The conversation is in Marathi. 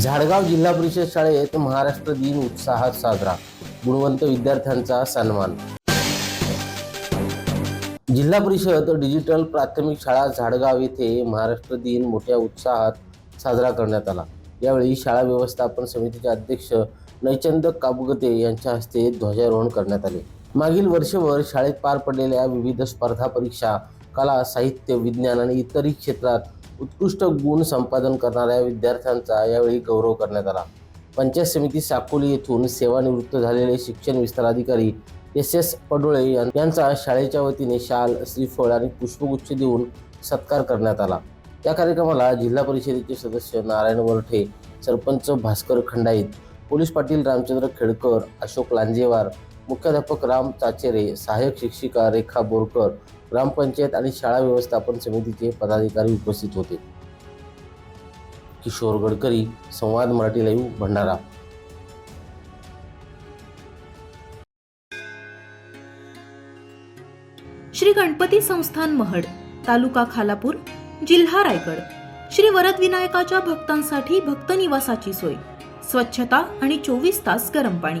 झाडगाव जिल्हा परिषद शाळेत महाराष्ट्र दिन उत्साहात साजरा. गुणवंत विद्यार्थ्यांचा सन्मान. जिल्हा परिषद डिजिटल प्राथमिक शाळा झाडगाव येथे महाराष्ट्र दिन मोठ्या उत्साहात साजरा करण्यात आला. यावेळी शाळा व्यवस्थापन समितीचे अध्यक्ष नयचंद काबगते यांच्या हस्ते ध्वजारोहण करण्यात आले. मागील वर्षभर शाळेत पार पडलेल्या विविध स्पर्धा परीक्षा कला साहित्य विज्ञान आणि इतरही क्षेत्रात उत्कृष्ट गुण संपादन करणाऱ्या विद्यार्थ्यांचा यावेळी गौरव करण्यात आला. पंचायत समिती साकोली येथून सेवानिवृत्त झालेले शिक्षण विस्ताराधिकारी एस एस पडोळे यां- यांचा शाळेच्या वतीने शाल श्रीफळ आणि पुष्पगुच्छ देऊन सत्कार करण्यात आला. या कार्यक्रमाला जिल्हा परिषदेचे सदस्य नारायण वरठे सरपंच भास्कर खंडाईत पोलीस पाटील रामचंद्र खेडकर अशोक लांजेवार मुख्याध्यापक राम चाचेरे सहाय्यक शिक्षिका रेखा बोरकर ग्रामपंचायत आणि शाळा व्यवस्थापन समितीचे पदाधिकारी उपस्थित होते. किशोर गडकरी संवाद मराठी लाईव्ह भंडारा. श्री गणपती संस्थान महड तालुका खालापूर जिल्हा रायगड. श्री वरद विनायकाच्या भक्तांसाठी भक्त निवासाची सोय. स्वच्छता आणि चोवीस तास गरम पाणी.